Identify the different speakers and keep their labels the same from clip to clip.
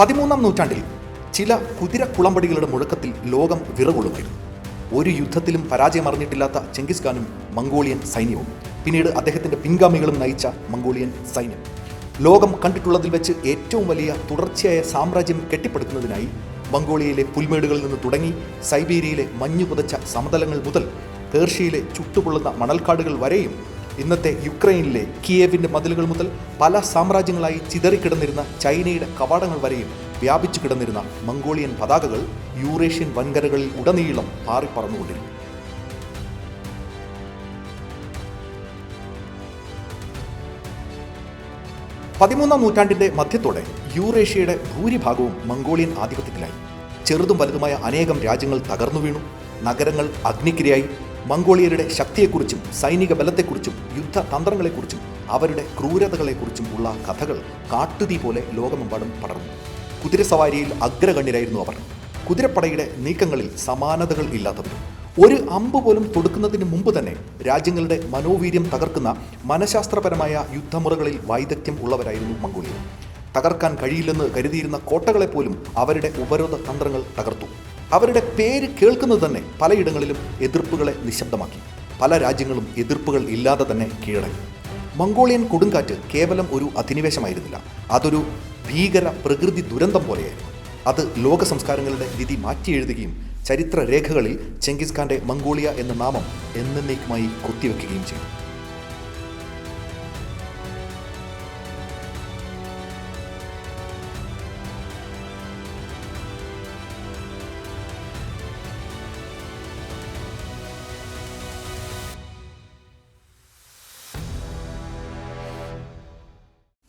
Speaker 1: പതിമൂന്നാം നൂറ്റാണ്ടിൽ ചില കുതിര കുളമ്പടികളുടെ മുഴക്കത്തിൽ ലോകം വിറകൊള്ളുമായിരുന്നു ഒരു യുദ്ധത്തിലും പരാജയം അറിഞ്ഞിട്ടില്ലാത്ത ചെങ്കിസ് ഖാനും മംഗോളിയൻ സൈന്യവും. പിന്നീട് അദ്ദേഹത്തിന്റെ പിൻഗാമികളും നയിച്ച മംഗോളിയൻ സൈന്യം. ലോകം കണ്ടിട്ടുള്ളതിൽ വെച്ച് ഏറ്റവും വലിയ തുടർച്ചയായ സാമ്രാജ്യം കെട്ടിപ്പടുക്കുന്നതിനായി മംഗോളിയയിലെ പുൽമേടുകളിൽ നിന്ന് തുടങ്ങി സൈബീരിയയിലെ മഞ്ഞു പുതച്ച സമതലങ്ങൾ മുതൽ പേർഷ്യയിലെ ചുട്ടുപൊള്ളുന്ന മണൽക്കാടുകൾ വരെയും ഇന്നത്തെ യുക്രൈനിലെ കിയേവിന്റെ മതിലുകൾ മുതൽ പല സാമ്രാജ്യങ്ങളായി ചിതറിക്കിടന്നിരുന്ന ചൈനയുടെ കവാടങ്ങൾ വരെയും വ്യാപിച്ചു കിടന്നിരുന്ന മംഗോളിയൻ പതാകകൾ യൂറേഷ്യൻ വൻകരകളിൽ ഉടനീളം പാറിപ്പറന്നുകൊണ്ടിരുന്നു. പതിമൂന്നാം നൂറ്റാണ്ടിന്റെ മധ്യത്തോടെ യൂറേഷ്യയുടെ ഭൂരിഭാഗവും മംഗോളിയൻ ആധിപത്യത്തിലായി. ചെറുതും വലുതുമായ അനേകം രാജ്യങ്ങൾ തകർന്നു വീണു. നഗരങ്ങൾ അഗ്നിക്കിരയായി. മംഗോളിയരുടെ ശക്തിയെക്കുറിച്ചും സൈനിക ബലത്തെക്കുറിച്ചും യുദ്ധതന്ത്രങ്ങളെക്കുറിച്ചും അവരുടെ ക്രൂരതകളെക്കുറിച്ചും ഉള്ള കഥകൾ കാട്ടുതീ പോലെ ലോകമെമ്പാടും പടർന്നു. കുതിരസവാരിയിൽ അഗ്രഗണ്യരായിരുന്നു അവർ. കുതിരപ്പടയുടെ നീക്കങ്ങളിൽ സമാനതകൾ ഇല്ലാത്തവരും ഒരു അമ്പ് പോലും തൊടുക്കുന്നതിന് മുമ്പ് തന്നെ രാജ്യങ്ങളുടെ മനോവീര്യം തകർക്കുന്ന മനഃശാസ്ത്രപരമായ യുദ്ധമുറകളിൽ വൈദഗ്ധ്യം ഉള്ളവരായിരുന്നു മംഗോളിയർ. തകർക്കാൻ കഴിയില്ലെന്ന് കരുതിയിരുന്ന കോട്ടകളെപ്പോലും അവരുടെ ഉപരോധ തന്ത്രങ്ങൾ തകർത്തു. അവരുടെ പേര് കേൾക്കുന്നത് തന്നെ പലയിടങ്ങളിലും എതിർപ്പുകളെ നിശബ്ദമാക്കി. പല രാജ്യങ്ങളും എതിർപ്പുകൾ ഇല്ലാതെ തന്നെ കീഴടങ്ങി. മംഗോളിയൻ കൊടുങ്കാറ്റ് കേവലം ഒരു അധിനിവേശമായിരുന്നില്ല. അതൊരു ഭീകര പ്രകൃതി ദുരന്തം പോലെയായിരുന്നു. അത് ലോക സംസ്കാരങ്ങളുടെ വിധി മാറ്റിയെഴുതുകയും ചരിത്ര രേഖകളിൽ ചെങ്കിസ് ഖാന്റെ മംഗോളിയ എന്ന നാമം എന്നേക്കുമായി കൊത്തിവെക്കുകയും ചെയ്തു.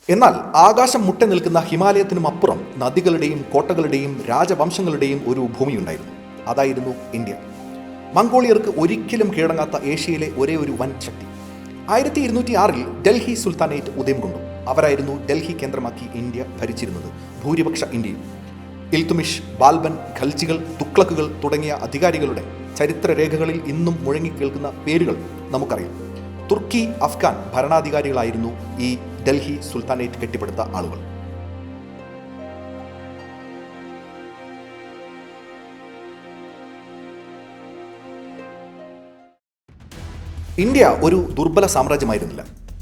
Speaker 1: എന്നാൽ ആകാശം മുട്ട നിൽക്കുന്ന ഹിമാലയത്തിനും അപ്പുറം നദികളുടെയും കോട്ടകളുടെയും രാജവംശങ്ങളുടെയും ഒരു ഭൂമിയുണ്ടായിരുന്നു. അതായിരുന്നു ഇന്ത്യ. മംഗോളിയർക്ക് ഒരിക്കലും കീഴടങ്ങാത്ത ഏഷ്യയിലെ ഒരേ ഒരു വൻ ശക്തി. ആയിരത്തി ഇരുന്നൂറ്റി ആറിൽ ഡൽഹി സുൽത്താനേറ്റ് ഉദയം കൊണ്ടു. അവരായിരുന്നു ഡൽഹി കേന്ദ്രമാക്കി ഇന്ത്യ ഭരിച്ചിരുന്നത്. ഭൂരിപക്ഷ ഇന്ത്യയിൽ ഇൽത്തുമിഷ് ബാൽബൻ ഖൽജികൾ തുക്ലക്കുകൾ തുടങ്ങിയ അധികാരികളുടെ ചരിത്രരേഖകളിൽ ഇന്നും മുഴങ്ങിക്കേൾക്കുന്ന പേരുകൾ നമുക്കറിയാം. തുർക്കി അഫ്ഗാൻ ഭരണാധികാരികളായിരുന്നു ഈ ഡൽഹി സുൽത്താനേറ്റ് കെട്ടിപ്പടുത്ത ആളുകൾ. ഇന്ത്യ ഒരു ദുർബല സാമ്രാജ്യമായിരുന്നില്ല.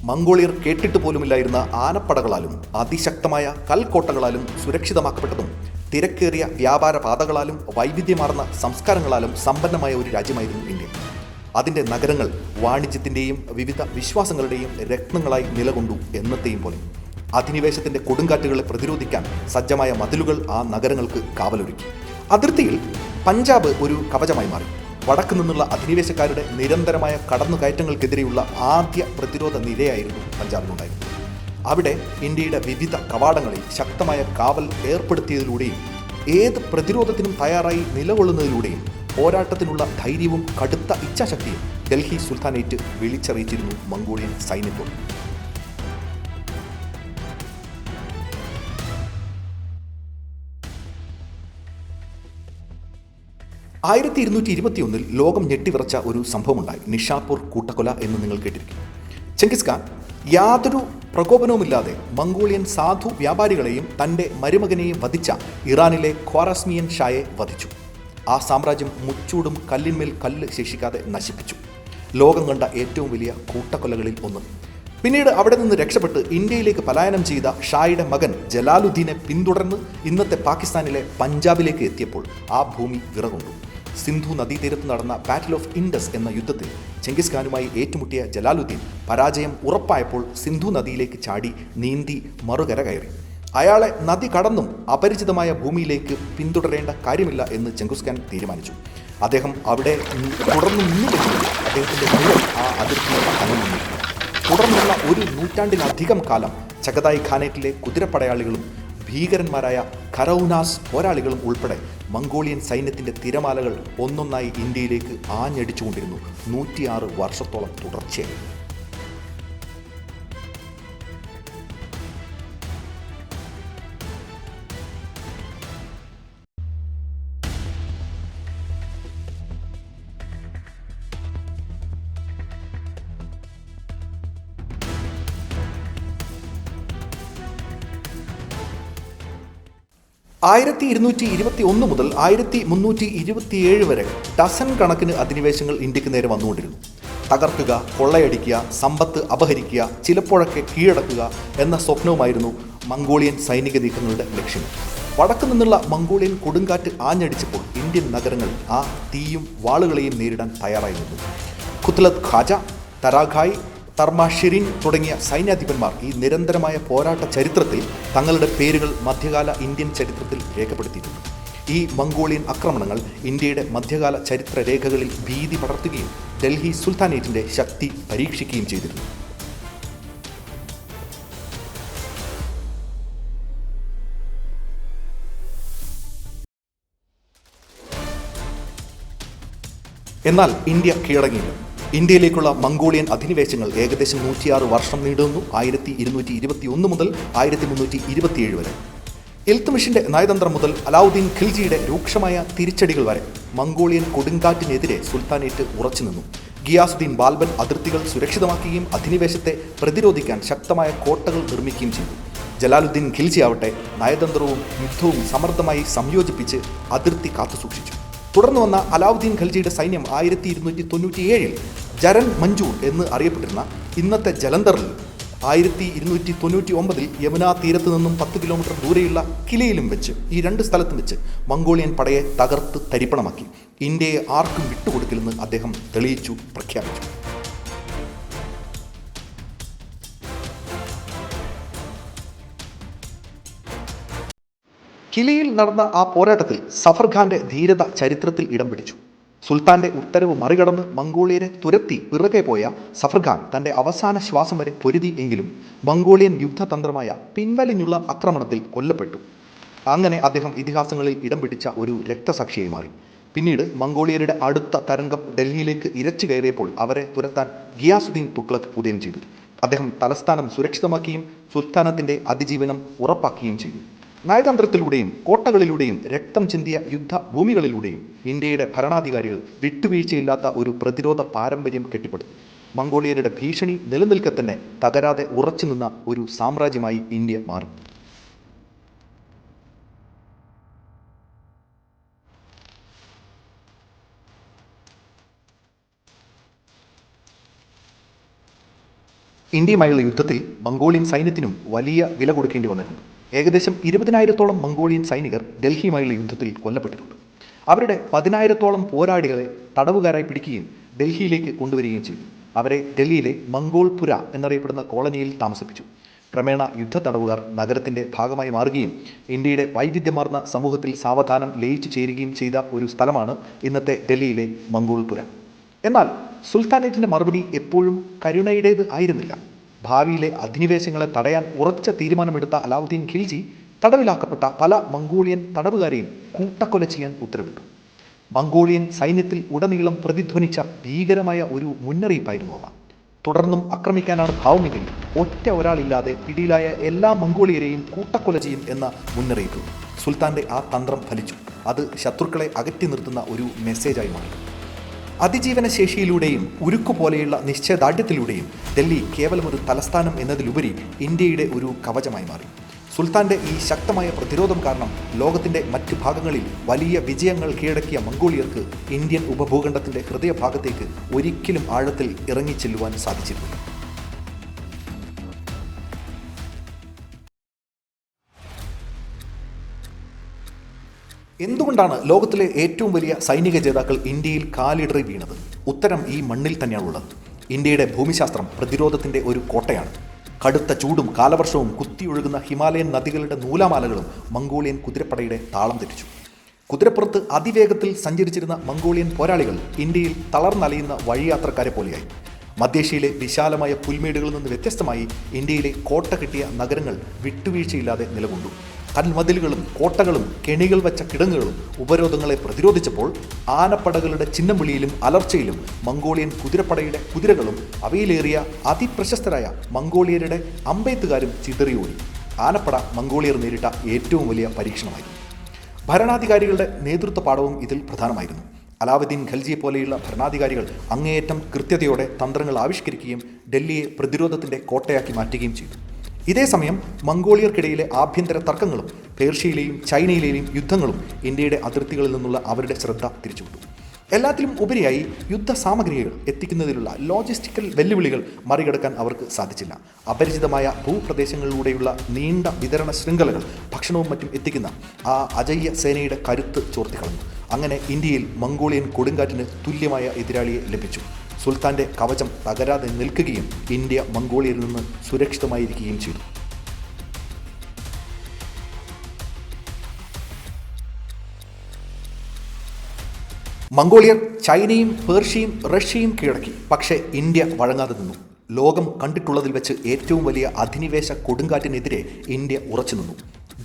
Speaker 1: മംഗോളിയർ കേട്ടിട്ട് പോലുമില്ലായിരുന്ന ആനപ്പടകളാലും അതിശക്തമായ കൽക്കോട്ടകളാലും സുരക്ഷിതമാക്കപ്പെട്ടതും തിരക്കേറിയ വ്യാപാര പാതകളാലും വൈവിധ്യമാർന്ന സംസ്കാരങ്ങളാലും സമ്പന്നമായ ഒരു രാജ്യമായിരുന്നു ഇന്ത്യ. അതിന്റെ നഗരങ്ങൾ വാണിജ്യത്തിന്റെയും വിവിധ വിശ്വാസങ്ങളുടെയും രത്നങ്ങളായി നിലകൊണ്ടു എന്നത്തെയും പോലെ. അധിനിവേശത്തിന്റെ കൊടുങ്കാറ്റുകളെ പ്രതിരോധിക്കാൻ സജ്ജമായ മതിലുകൾ ആ നഗരങ്ങൾക്ക് കാവലൊരുക്കി. അതിർത്തിയിൽ പഞ്ചാബ് ഒരു കവചമായി മാറി. വടക്കു നിന്നുള്ള അധിനിവേശക്കാരുടെ നിരന്തരമായ കടന്നുകയറ്റങ്ങൾക്കെതിരെയുള്ള ആദ്യ പ്രതിരോധ നിരയായിരുന്നു പഞ്ചാബിനുണ്ടായിരുന്നത്. അവിടെ ഇന്ത്യയുടെ വിവിധ കവാടങ്ങളിൽ ശക്തമായ കാവൽ ഏർപ്പെടുത്തിയതിലൂടെയും ഏത് പ്രതിരോധത്തിനും തയ്യാറായി നിലകൊള്ളുന്നതിലൂടെയും പോരാട്ടത്തിനുള്ള ധൈര്യവും കടുത്ത ഇച്ഛാശക്തിയും ഡൽഹി സുൽത്താനേറ്റ് വിളിച്ചറിയിച്ചിരുന്നു മംഗോളിയൻ സൈന്യത്തോട്. ആയിരത്തി ഇരുന്നൂറ്റി ഇരുപത്തിയൊന്നിൽ ലോകം ഞെട്ടിവിറച്ച ഒരു സംഭവമുണ്ടായി. നിഷാപൂർ കൂട്ടക്കൊല എന്ന് നിങ്ങൾ കേട്ടിരിക്കും. ചെങ്കിസ് ഖാൻ യാതൊരു പ്രകോപനവുമില്ലാതെ മംഗോളിയൻ സാധു വ്യാപാരികളെയും തന്റെ മരുമകനെയും വധിച്ച ഇറാനിലെ ഖ്വാറസ്മിയൻ ഷായെ വധിച്ചു. ആ സാമ്രാജ്യം മുച്ചൂടും കല്ലിന്മേൽ കല്ല് ശേഷിക്കാതെ നശിപ്പിച്ചു. ലോകം കണ്ട ഏറ്റവും വലിയ കൂട്ടക്കൊലകളിൽ ഒന്ന്. പിന്നീട് അവിടെ നിന്ന് രക്ഷപ്പെട്ട് ഇന്ത്യയിലേക്ക് പലായനം ചെയ്ത ഷായുടെ മകൻ ജലാലുദ്ദീനെ പിന്തുടർന്ന് ഇന്നത്തെ പാകിസ്ഥാനിലെ പഞ്ചാബിലേക്ക് എത്തിയപ്പോൾ ആ ഭൂമി വിറകൊണ്ടു. സിന്ധു നദീതീരത്ത് നടന്ന ബാറ്റിൽ ഓഫ് ഇൻഡസ് എന്ന യുദ്ധത്തിൽ ചെങ്കിസ് ഖാനുമായി ഏറ്റുമുട്ടിയ ജലാലുദ്ദീൻ പരാജയം ഉറപ്പായപ്പോൾ സിന്ധു നദിയിലേക്ക് ചാടി നീന്തി മറുകര കയറി. അയാളെ നദി കടന്നും അപരിചിതമായ ഭൂമിയിലേക്ക് പിന്തുടരേണ്ട കാര്യമില്ല എന്ന് ചെങ്കുസ് ഖാൻ തീരുമാനിച്ചു. അദ്ദേഹം അവിടെ തുടർന്നു നിന്നില്ലെങ്കിൽ അദ്ദേഹത്തിന്റെ മുഴുവൻ ആ അതിർത്തി അനുമതി തുടർന്നുള്ള ഒരു നൂറ്റാണ്ടിലധികം കാലം ചകതായ് ഖാനേറ്റിലെ കുതിരപ്പടയാളികളും ഭീകരന്മാരായ ഖറൌനാസ് പോരാളികളും ഉൾപ്പെടെ മംഗോളിയൻ സൈന്യത്തിന്റെ തിരമാലകൾ ഒന്നൊന്നായി ഇന്ത്യയിലേക്ക് ആഞ്ഞടിച്ചുകൊണ്ടിരുന്നു. നൂറ്റിയാറ് വർഷത്തോളം തുടർച്ചയായി. ആയിരത്തി ഇരുന്നൂറ്റി ഇരുപത്തി ഒന്ന് മുതൽ ആയിരത്തി മുന്നൂറ്റി ഇരുപത്തിയേഴ് വരെ ഡസൻ കണക്കിന് അധിനിവേശങ്ങൾ ഇന്ത്യയ്ക്ക് നേരെ വന്നുകൊണ്ടിരുന്നു. തകർക്കുക കൊള്ളയടിക്കുക സമ്പത്ത് അപഹരിക്കുക ചിലപ്പോഴൊക്കെ കീഴടക്കുക എന്ന സ്വപ്നവുമായിരുന്നു മംഗോളിയൻ സൈനിക നീക്കങ്ങളുടെ ലക്ഷ്യം. വടക്കു നിന്നുള്ള മംഗോളിയൻ കൊടുങ്കാറ്റ് ആഞ്ഞടിച്ചപ്പോൾ ഇന്ത്യൻ നഗരങ്ങൾ ആ തീയും വാളുകളെയും നേരിടാൻ തയ്യാറായി നിന്നു. ഖാജ തരാഖായ് തർമ ഷിരിൻ തുടങ്ങിയ സൈന്യാധിപന്മാർ ഈ നിരന്തരമായ പോരാട്ട ചരിത്രത്തിൽ തങ്ങളുടെ പേരുകൾ മധ്യകാല ഇന്ത്യൻ ചരിത്രത്തിൽ രേഖപ്പെടുത്തിയിട്ടുണ്ട്. ഈ മംഗോളിയൻ ആക്രമണങ്ങൾ ഇന്ത്യയുടെ മധ്യകാല ചരിത്ര രേഖകളിൽ ഭീതി പടർത്തുകയും ഡൽഹി സുൽത്താനേറ്റിന്റെ ശക്തി പരീക്ഷിക്കുകയും ചെയ്തിരുന്നു. എന്നാൽ ഇന്ത്യ കീഴടങ്ങിയില്ല. ഇന്ത്യയിലേക്കുള്ള മംഗോളിയൻ അധിനിവേശങ്ങൾ ഏകദേശം നൂറ്റിയാറ് വർഷം നീണ്ടുനിന്നു ആയിരത്തി ഇരുന്നൂറ്റി ഇരുപത്തി ഒന്ന് മുതൽ ആയിരത്തി മുന്നൂറ്റി ഇരുപത്തിയേഴ് വരെ. ഇൽത്തുമിഷിന്റെ നയതന്ത്രം മുതൽ അലാവുദ്ദീൻ ഖിൽജിയുടെ രൂക്ഷമായ തിരിച്ചടികൾ വരെ മംഗോളിയൻ കൊടുങ്കാറ്റിനെതിരെ സുൽത്താനേറ്റ് ഉറച്ചു നിന്നു. ഗിയാസുദ്ദീൻ ബാൽബൻ അതിർത്തികൾ സുരക്ഷിതമാക്കുകയും അധിനിവേശത്തെ പ്രതിരോധിക്കാൻ ശക്തമായ കോട്ടകൾ നിർമ്മിക്കുകയും ചെയ്തു. ജലാലുദ്ദീൻ ഖിൽജി ആവട്ടെ നയതന്ത്രവും യുദ്ധവും സമർത്ഥമായി സംയോജിപ്പിച്ച് അതിർത്തി കാത്തുസൂക്ഷിച്ചു. തുടർന്ന് വന്ന അലാവുദ്ദീൻ ഖൽജിയുടെ സൈന്യം ആയിരത്തി ഇരുന്നൂറ്റി തൊണ്ണൂറ്റിയേഴിൽ ജരൻ മഞ്ജൂർ എന്ന് അറിയപ്പെട്ടിരുന്ന ഇന്നത്തെ ജലന്ധറിൽ ആയിരത്തി ഇരുന്നൂറ്റി തൊണ്ണൂറ്റി ഒമ്പതിൽ യമുനാ തീരത്ത് നിന്നും പത്ത് കിലോമീറ്റർ ദൂരെയുള്ള കിലയിലും വെച്ച് ഈ രണ്ട് സ്ഥലത്തും വെച്ച് മംഗോളിയൻ പടയെ തകർത്ത് തരിപ്പണമാക്കി. ഇന്ത്യയെ ആർക്കും വിട്ടുകൊടുക്കില്ലെന്ന് അദ്ദേഹം തെളിയിച്ചു പ്രഖ്യാപിച്ചു. കിലിയിൽ നടന്ന ആ പോരാട്ടത്തിൽ സഫർ ഖാന്റെ ധീരത ചരിത്രത്തിൽ ഇടം പിടിച്ചു. സുൽത്താന്റെ ഉത്തരവ് മറികടന്ന് മംഗോളിയരെ തുരത്തി പിറകെ പോയ സഫർഖാൻ തന്റെ അവസാന ശ്വാസം വരെ പൊരുതി എങ്കിലും മംഗോളിയൻ യുദ്ധതന്ത്രമായ പിൻവലിഞ്ഞുള്ള ആക്രമണത്തിൽ കൊല്ലപ്പെട്ടു. അങ്ങനെ അദ്ദേഹം ഇതിഹാസങ്ങളിൽ ഇടം പിടിച്ച ഒരു രക്തസാക്ഷിയായി മാറി. പിന്നീട് മംഗോളിയരുടെ അടുത്ത തരംഗം ഡൽഹിയിലേക്ക് ഇരച്ചു കയറിയപ്പോൾ അവരെ തുരത്താൻ ഗിയാസുദ്ദീൻ തുഗ്ലക് ഉദയം ചെയ്തു. അദ്ദേഹം തലസ്ഥാനം സുരക്ഷിതമാക്കുകയും സുൽത്താനത്തിന്റെ അതിജീവനം ഉറപ്പാക്കുകയും ചെയ്തു. നയതന്ത്രത്തിലൂടെയും കോട്ടകളിലൂടെയും രക്തം ചിന്തിയ യുദ്ധഭൂമികളിലൂടെയും ഇന്ത്യയുടെ ഭരണാധികാരികൾ വിട്ടുവീഴ്ചയില്ലാത്ത ഒരു പ്രതിരോധ പാരമ്പര്യം കെട്ടിപ്പടുത്തു. മംഗോളിയരുടെ ഭീഷണി നിലനിൽക്കെ തന്നെ തകരാതെ ഉറച്ചു നിന്ന ഒരു സാമ്രാജ്യമായി ഇന്ത്യ മാറി. ഇന്ത്യയുമായുള്ള യുദ്ധത്തിൽ മംഗോളിയൻ സൈന്യത്തിനും വലിയ വില കൊടുക്കേണ്ടി വന്നിട്ടുണ്ട് ഏകദേശം ഇരുപതിനായിരത്തോളം മംഗോളിയൻ സൈനികർ ഡൽഹിയുമായുള്ള യുദ്ധത്തിൽ കൊല്ലപ്പെട്ടിട്ടുണ്ട്. അവരുടെ പതിനായിരത്തോളം പോരാളികളെ തടവുകാരായി പിടിക്കുകയും ഡൽഹിയിലേക്ക് കൊണ്ടുവരികയും ചെയ്തു. അവരെ ഡൽഹിയിലെ മംഗോൾപുര എന്നറിയപ്പെടുന്ന കോളനിയിൽ താമസിപ്പിച്ചു. ക്രമേണ യുദ്ധ തടവുകാർ നഗരത്തിന്റെ ഭാഗമായി മാറുകയും ഇന്ത്യയുടെ വൈവിധ്യമാർന്ന സമൂഹത്തിൽ സാവധാനം ലയിച്ചു ചേരുകയും ചെയ്ത ഒരു സ്ഥലമാണ് ഇന്നത്തെ ഡൽഹിയിലെ മംഗോൾപുര. എന്നാൽ സുൽത്താനേറ്റിന്റെ മറുപടി എപ്പോഴും കരുണയുടേത് ആയിരുന്നില്ല. ഭാവിയിലെ അധിനിവേശങ്ങളെ തടയാൻ ഉറച്ച തീരുമാനമെടുത്ത അലാവുദ്ദീൻ ഖിൽജി തടവിലാക്കപ്പെട്ട പല മംഗോളിയൻ തടവുകാരെയും കൂട്ടക്കൊല ചെയ്യാൻ ഉത്തരവിട്ടു. മംഗോളിയൻ സൈന്യത്തിൽ ഉടനീളം പ്രതിധ്വനിച്ച ഭീകരമായ ഒരു മുന്നറിയിപ്പായിരുന്നു അവ. തുടർന്നും ആക്രമിക്കാനാണ് ഭാവമെങ്കിൽ ഒറ്റ ഒരാളില്ലാതെ പിടിയിലായ എല്ലാ മംഗോളിയരെയും കൂട്ടക്കൊല ചെയ്യും എന്ന മുന്നറിയിപ്പ്. സുൽത്താന്റെ ആ തന്ത്രം ഫലിച്ചു. അത് ശത്രുക്കളെ അകറ്റി നിർത്തുന്ന ഒരു മെസ്സേജായി മാറി. അതിജീവന ശേഷിയിലൂടെയും ഉരുക്കു പോലെയുള്ള നിശ്ചയദാർഢ്യത്തിലൂടെയും ഡൽഹി കേവലം ഒരു തലസ്ഥാനം എന്നതിലുപരി ഇന്ത്യയുടെ ഒരു കവചമായി മാറി. സുൽത്താന്റെ ഈ ശക്തമായ പ്രതിരോധം കാരണം ലോകത്തിന്റെ മറ്റു ഭാഗങ്ങളിൽ വലിയ വിജയങ്ങൾ കീഴടക്കിയ മംഗോളിയർക്ക് ഇന്ത്യൻ ഉപഭൂഖണ്ഡത്തിന്റെ ഹൃദയഭാഗത്തേക്ക് ഒരിക്കലും ആഴത്തിൽ ഇറങ്ങിച്ചെല്ലുവാൻ സാധിച്ചിരുന്നില്ല. എന്തുകൊണ്ടാണ് ലോകത്തിലെ ഏറ്റവും വലിയ സൈനിക ജേതാക്കൾ ഇന്ത്യയിൽ കാലിടറി വീണത്? ഉത്തരം ഈ മണ്ണിൽ തന്നെയാണുള്ളത്. ഇന്ത്യയുടെ ഭൂമിശാസ്ത്രം പ്രതിരോധത്തിന്റെ ഒരു കോട്ടയാണ്. കടുത്ത ചൂടും കാലവർഷവും കുത്തിയൊഴുകുന്ന ഹിമാലയൻ നദികളുടെ നൂലാമാലകളും മംഗോളിയൻ കുതിരപ്പടയുടെ താളം തെറ്റിച്ചു. കുതിരപ്പുറത്ത് അതിവേഗത്തിൽ സഞ്ചരിച്ചിരുന്ന മംഗോളിയൻ പോരാളികൾ ഇന്ത്യയിൽ തളർന്നലയുന്ന വഴിയാത്രക്കാരെ പോലെയായി. മധ്യേഷ്യയിലെ വിശാലമായ പുൽമേടുകളിൽ നിന്ന് വ്യത്യസ്തമായി ഇന്ത്യയിലെ കോട്ട കിട്ടിയ നഗരങ്ങൾ വിട്ടുവീഴ്ചയില്ലാതെ നിലകൊണ്ടു. കൽമതിലുകളും കോട്ടകളും കെണികൾ വച്ച കിടങ്ങുകളും ഉപരോധങ്ങളെ പ്രതിരോധിച്ചപ്പോൾ ആനപ്പടകളുടെ ചിഹ്നം വിളിയിലും അലർച്ചയിലും മംഗോളിയൻ കുതിരപ്പടയുടെ കുതിരകളും അവയിലേറിയ അതിപ്രശസ്തരായ മംഗോളിയരുടെ അമ്പെയ്ത്തുകാരും ചിതറിയോടി. ആനപ്പട മംഗോളിയർ നേരിട്ട ഏറ്റവും വലിയ പരീക്ഷണമായിരുന്നു. ഭരണാധികാരികളുടെ നേതൃത്വ പാഠവും ഇതിൽ പ്രധാനമായിരുന്നു. അലാവുദ്ദീൻ ഖൽജിയെ പോലെയുള്ള ഭരണാധികാരികൾ അങ്ങേയറ്റം കൃത്യതയോടെ തന്ത്രങ്ങൾ ആവിഷ്കരിക്കുകയും ഡൽഹിയെ പ്രതിരോധത്തിന്റെ കോട്ടയാക്കി മാറ്റുകയും ചെയ്തു. ഇതേ സമയം മംഗോളിയർക്കിടയിലെ ആഭ്യന്തര തർക്കങ്ങളും പേർഷ്യയിലെയും ചൈനയിലെയും യുദ്ധങ്ങളും ഇന്ത്യയുടെ അതിർത്തികളിൽ നിന്നുള്ള അവരുടെ ശ്രദ്ധ തിരിച്ചുവിട്ടു. എല്ലാത്തിലും ഉപരിയായി യുദ്ധ സാമഗ്രികൾ എത്തിക്കുന്നതിലുള്ള ലോജിസ്റ്റിക്കൽ വെല്ലുവിളികൾ മറികടക്കാൻ അവർക്ക് സാധിച്ചില്ല. അപരിചിതമായ ഭൂപ്രദേശങ്ങളിലൂടെയുള്ള നീണ്ട വിതരണ ശൃംഖലകൾ ഭക്ഷണവും മറ്റും എത്തിക്കുന്ന ആ അജയ്യ സേനയുടെ കരുത്ത് ചോർത്തിക്കളഞ്ഞു. അങ്ങനെ ഇന്ത്യയിൽ മംഗോളിയൻ കൊടുങ്കാറ്റിന് തുല്യമായ എതിരാളിയെ ലഭിച്ചു. സുൽത്താന്റെ കവചം തകരാതെ നിൽക്കുകയും ഇന്ത്യ മംഗോളിയയിൽ നിന്ന് സുരക്ഷിതമായിരിക്കുകയും ചെയ്തു. മംഗോളിയർ ചൈനയും പേർഷ്യയും റഷ്യയും കീഴടക്കി. പക്ഷേ ഇന്ത്യ വഴങ്ങാതെ നിന്നു. ലോകം കണ്ടിട്ടുള്ളതിൽ വെച്ച് ഏറ്റവും വലിയ അധിനിവേശ കൊടുങ്കാറ്റിനെതിരെ ഇന്ത്യ ഉറച്ചു നിന്നു.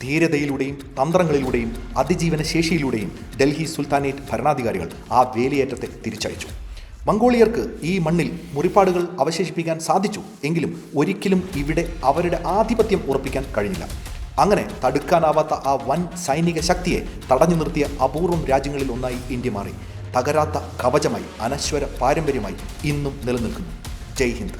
Speaker 1: ധീരതയിലൂടെയും തന്ത്രങ്ങളിലൂടെയും അതിജീവന ശേഷിയിലൂടെയും ഡൽഹി സുൽത്താനേറ്റ് ഭരണാധികാരികൾ ആ വേലിയേറ്റത്തെ തിരിച്ചയച്ചു. മംഗോളിയർക്ക് ഈ മണ്ണിൽ മുറിപ്പാടുകൾ അവശേഷിപ്പിക്കാൻ സാധിച്ചു എങ്കിലും ഒരിക്കലും ഇവിടെ അവരുടെ ആധിപത്യം ഉറപ്പിക്കാൻ കഴിഞ്ഞില്ല. അങ്ങനെ തടുക്കാനാവാത്ത ആ വൻ സൈനിക ശക്തിയെ തടഞ്ഞു നിർത്തിയ അപൂർവം രാജ്യങ്ങളിൽ ഒന്നായി ഇന്ത്യ മാറി. തകരാത്ത കവചമായി അനശ്വര പാരമ്പര്യമായി ഇന്നും നിലനിൽക്കുന്നു. ജയ് ഹിന്ദ്.